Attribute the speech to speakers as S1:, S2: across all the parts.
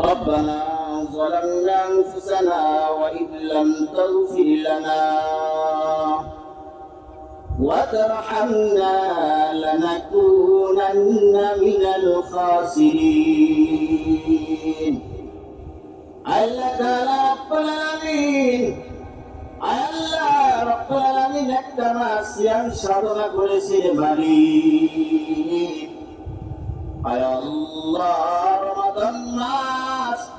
S1: ربنا ظلمنا أنفسنا وإن لم تغفر لنا وترحمنا لنكونن من الخاسرين আল্লাহ তাআলা রব্বুল আলামিন আল্লাহ রব্বুল আলামিন একটা মাস সিয়াম সাধনা করেছে বাড়ি আয় আল্লাহ রমাদান মাস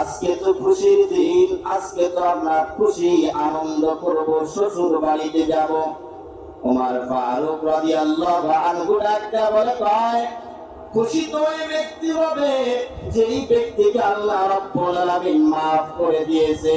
S1: আজকে তো খুশির দিন, আজকে তো আমরা খুশি, আনন্দ করব, শ্বশুর বাড়িতে যাব। উমার ফারুক রাদিয়াল্লাহু আনহু বলে কয় খুশি তো ওই ব্যক্তি হবে, যেই ব্যক্তিকে আল্লাহ রব্বুল আলামিন মাফ করে দিয়েছে।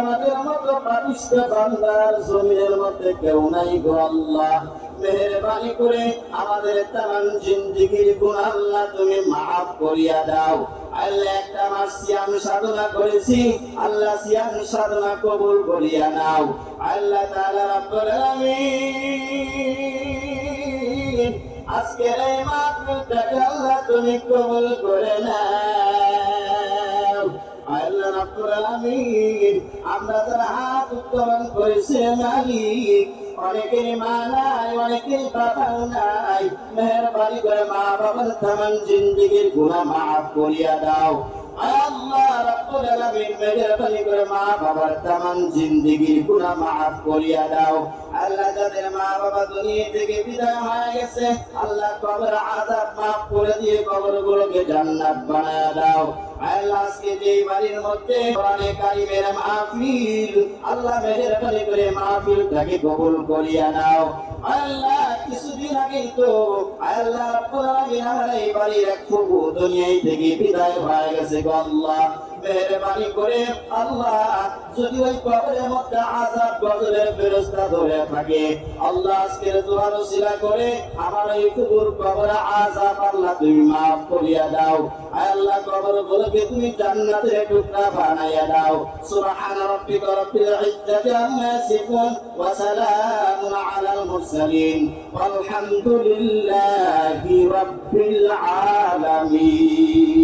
S1: আমাদের মতো পাপিষ্ঠ বান্দার জমিনের মধ্যে কেউ নাই গো আল্লাহ। মেহেরবানি করে আমাদের তাম জিন্দিগির গুণ আল্লাহ তুমি মাফ করিয়া দাও। সাধনা করেছি, আল্লাহ সাধনা কবুল করিয়া নাও। আল্লাহ আজকের এই আল্লাহ তুমি কবুল করে আল্লাহ আমরা মা মেহরবানি করে মা বাবার তামান জিন্দিগির গুণা মাফ করিয়া দাও। আল্লাহ রাব্বুল আলামিন মেহরবানি করে মা করিয়া দাও আল্লাহ যাদের মা বাবা দুনিয়া থেকে বিদায় হয়ে। গেছে আল্লাহ কবর আযাব মাফ করে দিয়ে কবরগুলোকে জান্নাত বানায় দাও আল্লাহ থেকে বিদায় হয়ে গেছে গো মেহরবানি করে আল্লাহ যদি ওই কবরের মধ্যে আযাব গজবের ফেরেশতা ধরে থাকে আল্লাহ আজকের দোয়া নসিলা করে আমার এই কুবুর কবরে আযাব আল্লাহ তুমি মাফ করিয়া দাও আয় আল্লাহ কবর গুলোকে তুমি জান্নাতের টুকরা বানাইয়া দাও সুবহান রাব্বিকা রাব্বিল ইজ্জাতি আম্মা ইয়াসিফুন ওয়া সালামুন আলাল মুরসালিন والحمد لله رب العالمين